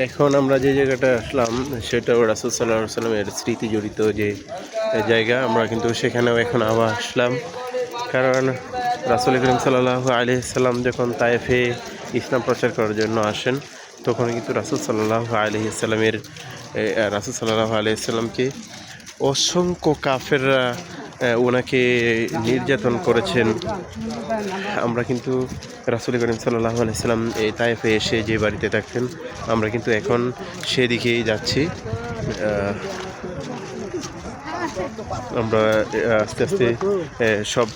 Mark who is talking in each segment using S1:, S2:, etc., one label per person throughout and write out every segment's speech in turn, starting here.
S1: এখন আমরা যে জায়গাটা আসলাম সেটাও রাসুল সাল্লাহ সাল্লামের স্মৃতি জড়িত যে জায়গা, আমরা কিন্তু সেখানেও এখন আবার আসলাম। কারণ রাসুল করিম সাল্লাহ আলি সাল্লাম যখন তায়েফে ইসলাম প্রচার করার জন্য আসেন, তখন কিন্তু রাসুল সাল্লাহ আলি সাল্লামের রাসুল সাল্লাহ আলি সাল্লামকে অসংখ্য কাফেররা ওনাকে নির্যাতন করেছেন। আমরা কিন্তু রাসুল করিম সাল্লাহ আলাইসাল্লাম এই তাইফে এসে যে বাড়িতে থাকতেন, আমরা কিন্তু এখন সেদিকেই যাচ্ছি। আমরা আস্তে আস্তে সব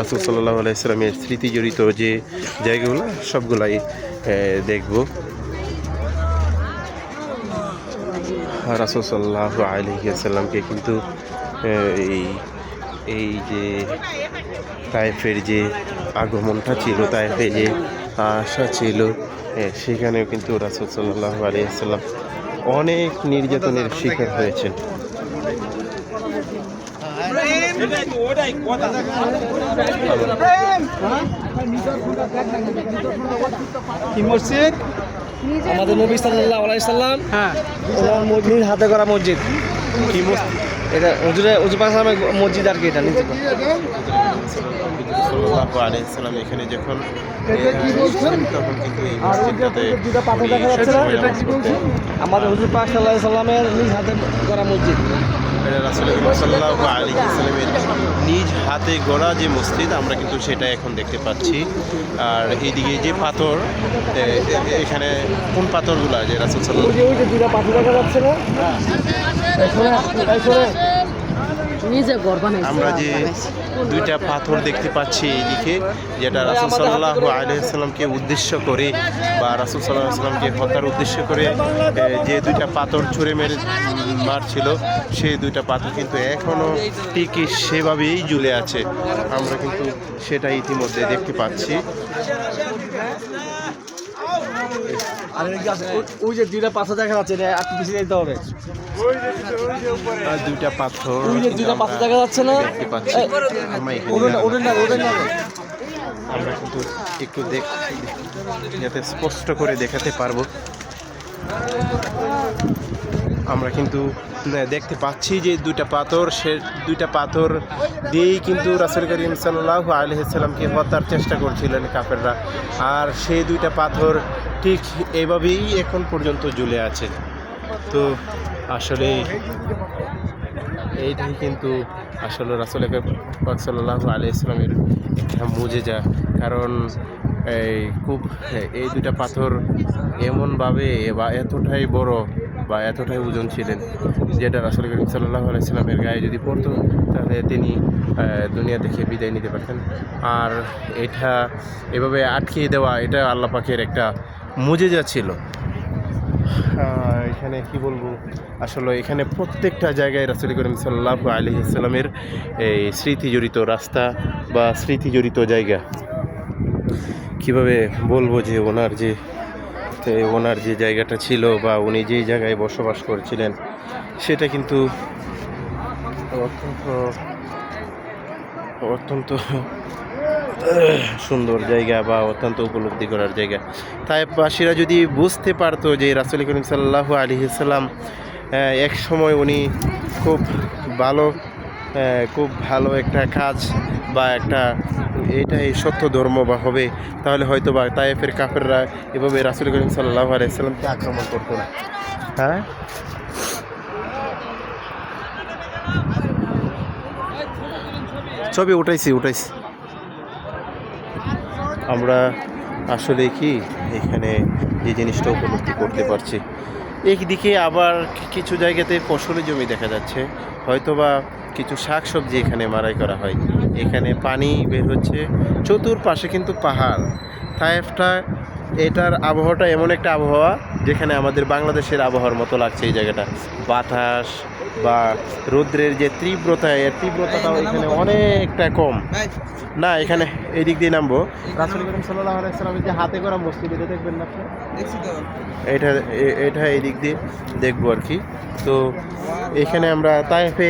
S1: রাসুল সাল্লাহ আলাইসাল্লামের স্মৃতি জড়িত যে জায়গাগুলো, সবগুলাই দেখব। রাসুল সাল্লাহ আলহিয়াসাল্লামকে কিন্তু এই এই যে তাইফের যে আগমনটা ছিল তাইফে যে আশা ছিল সেখানেও কিন্তু রাসুল সাল্লাহ আলিয়াল্লাম অনেক নির্যাতনের শিকার হয়েছেন।
S2: কি মসজিদ?
S3: আমাদের নবী সাল্লাহ আলাইসাল্লাম
S2: হ্যাঁ।
S3: ওনার মসজিদ হাতে করা মসজিদ।
S1: কি মসজিদ?
S3: এটা হুজুরে হুজুর পাশে মসজিদ আর কি এটা নিচে
S1: সাল্লাহ এখানে যখন তখন কিন্তু এই মসজিদটাতে।
S3: আমাদের হুজুর পাক সাল্লাহ সাল্লামের নিজ হাতে করা মসজিদ।
S1: এটা আলী ইসলামের নিজ হাতে গড়া যে মসজিদ আমরা কিন্তু সেটা এখন দেখতে পাচ্ছি। আর এইদিকে যে পাথর এখানে কোন পাথরগুলো যে রাসুল সাল্লাহ
S3: পাথর দেখা যাচ্ছে না?
S1: আমরা যে দুইটা পাথর দেখতে পাচ্ছি এইদিকে যেটা রাসুল সাল্লাহ আলাইসাল্লামকে উদ্দেশ্য করে বা রাসুল সাল্লাহ সাল্লামকে হত্যার উদ্দেশ্য করে যে দুইটা পাথর ছুঁড়ে মেরে, মারছিল, সেই দুইটা পাথর কিন্তু এখনও ঠিকই সেভাবেই ঝুলে আছে। আমরা কিন্তু সেটা ইতিমধ্যে দেখতে পাচ্ছি।
S3: আর, ওই- যে দুইটা পাথর দেখা যাচ্ছে একটু বেশি যেতে হবে।
S1: দুইটা পাথর।
S3: দুইটা পাথর দেখা যাচ্ছে না?
S1: দেখতে পাচ্ছি। আমরা এখানে
S3: না ওটা না
S1: আমরা কিন্তু একটু দেখ যাতে স্পষ্ট করে দেখাতে পারব। আমরা কিন্তু দেখতে পাচ্ছি যে দুইটা পাথর সে দুইটা পাথর দিয়েই কিন্তু রাসুল করিম সাল্লাহ আলহিসাল্লামকে হত্যার চেষ্টা করছিলেন কাফেররা। আর সেই দুইটা পাথর ঠিক এভাবেই এখন পর্যন্ত ঝুলে আছে। তো আসলে এইটাই কিন্তু আসলে রাসুল সাল্লাহ আলাইসলামের একটা মুজেজা। কারণ এই খুব, এই দুটা পাথর এমনভাবে বা এতটাই বড় বা এতটাই ওজন ছিলেন যেটা রাসুল করিম সাল্লাহ আলাইসলামের গায়ে যদি পড়তো, তাহলে তিনি দুনিয়া থেকে বিদায় নিতে পারতেন। আর এটা এভাবে আটকিয়ে দেওয়া, এটা আল্লাহ পাকের একটা মুজেজা ছিল। এখানে কি বলব? আসলে এখানে প্রত্যেকটা জায়গায় রাসুল করিম সাল্লাহ আলি ইসলামের এই স্মৃতি জড়িত রাস্তা বা স্মৃতি জড়িত জায়গা। কীভাবে বলব যে ওনার যে ওনার যে জায়গাটা ছিল বা উনি যেই জায়গায় বসবাস করছিলেন, সেটা কিন্তু অত্যন্ত অত্যন্ত সুন্দর জায়গা বা অত্যন্ত উপলব্ধি করার জায়গা। তাই বাসীরা যদি বুঝতে পারতো যে রাসুল করিম সাল্লাহ আলী ইসলাম এক সময় উনি খুব ভালো খুব ভালো একটা কাজ বা একটা এটাই সত্য ধর্ম বা হবে, তাহলে হয়তো বা তাইফের কাফেররা এভাবে রাসুল করিম সাল্লাহ আলাইসাল্লামকে আক্রমণ করতো না। হ্যাঁ? ছবি উঠাইছি উঠাইছি। আমরা আসলে কি এখানে যে জিনিসটা উপলব্ধি করতে পারছি। একদিকে আবার কিছু জায়গাতে ফসলি জমি দেখা যাচ্ছে, হয়তোবা কিছু শাকসবজি এখানে মারাই করা হয়। এখানে পানি বের হচ্ছে চতুর্পাশে কিন্তু পাহাড়। তাইফটা এটার আবহাওয়াটা এমন একটা আবহাওয়া যেখানে আমাদের বাংলাদেশের আবহাওয়ার মতো লাগছে এই জায়গাটা। বাতাস বা রৌদ্রের যে তীব্রতা, এর তীব্রতাটাও এখানে অনেকটা কম। না এখানে এই দিক দিয়ে নামবো। রাসুল করিম সাল্লাহ আলাইসালামের যে হাতে করা মসজিদ এটা দেখবেন না এটা এই দিক দিয়ে দেখব আর কি। তো এখানে আমরা তাইফে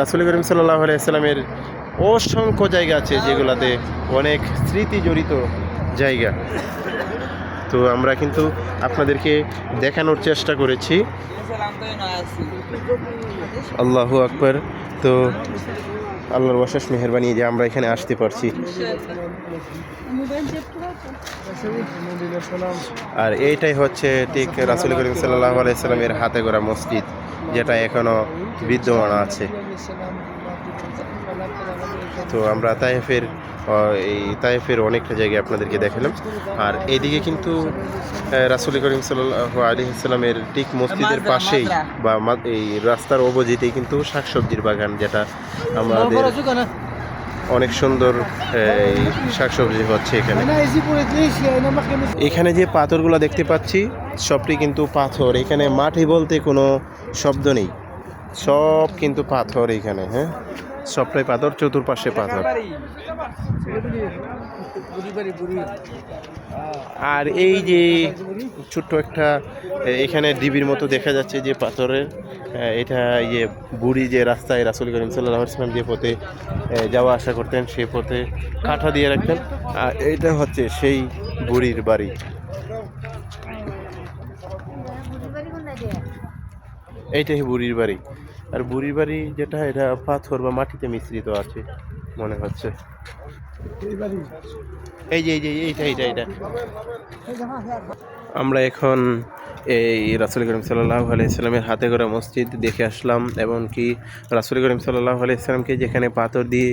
S1: রাসুল করিম সাল্লাহ আলাইসালামের অসংখ্য জায়গা আছে যেগুলাতে অনেক স্মৃতি জড়িত জায়গা। তো আমরা কিন্তু আপনাদেরকে দেখানোর চেষ্টা করেছি। আল্লাহু আকবর। তো আল্লাহর অশেষ মেহরবানি যে আমরা এখানে আসতে পারছি। আর এইটাই হচ্ছে ঠিক রাসুল করিম সাল্লাহ আলাইসাল্লামের হাতে গড়া মসজিদ যেটা এখনও বিদ্যমান আছে। তো আমরা তাইফের আহ, এই তাইফের অনেকটা জায়গায় আপনাদেরকে দেখালাম। আর এইদিকে কিন্তু রাসুল করিম সাল্লাহ আলী ইসলামের ঠিক মসজিদের পাশেই বা এই রাস্তার অপোজিটেই কিন্তু শাকসবজির বাগান যেটা আমাদের অনেক সুন্দর এই শাকসবজি হচ্ছে এখানে। এখানে যে পাথরগুলো দেখতে পাচ্ছি সবটি কিন্তু পাথর। এখানে মাটি বলতে কোনো শব্দ নেই। সব কিন্তু পাথর এখানে হ্যাঁ? সবটাই পাথর চতুর্পাশে পাথর আর এই যে ছোট্ট একটা এখানে ডিবির মতো দেখা যাচ্ছে যে পাথরের এটা ইয়ে বুড়ি যে রাস্তায় রাসুল করিম সাল্লাহ যে পথে যাওয়া আসা করতেন সেই পথে কাঠা দিয়ে রাখতেন। আর এইটা হচ্ছে সেই বুড়ির বাড়ি। এইটাই বুড়ির বাড়ি। আর বুড়ির বাড়ি যেটা, এটা পাথর বা মাটিতে মিশ্রিত আছে, মনে হচ্ছে। এই যে এই যে, এইটা এইটা এইটা। আমরা এখন এই রাসুল করিম সাল্লাহ আলাইসাল্লামের হাতে করা মসজিদ দেখে আসলাম, এবং কি রাসুল করিম সাল্লাহ আলাইসাল্লামকে যেখানে পাথর দিয়ে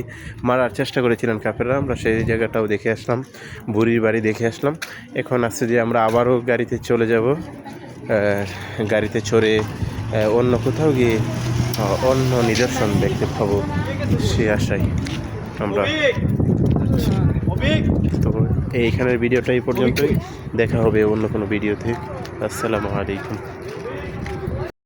S1: মারার চেষ্টা করেছিলেন কাফেররা, আমরা সেই জায়গাটাও দেখে আসলাম, বুড়ির বাড়ি দেখে আসলাম। এখন আসছে যে আমরা আবারও গাড়িতে চলে যাব গাড়িতে চড়ে অন্য কোথাও গিয়ে অন্য নিদর্শন দেখতে পাবো সে আশায় আমরা তো এইখানের ভিডিওটা এই পর্যন্তই। দেখা হবে অন্য কোনো ভিডিওতে। আসসালামু আলাইকুম।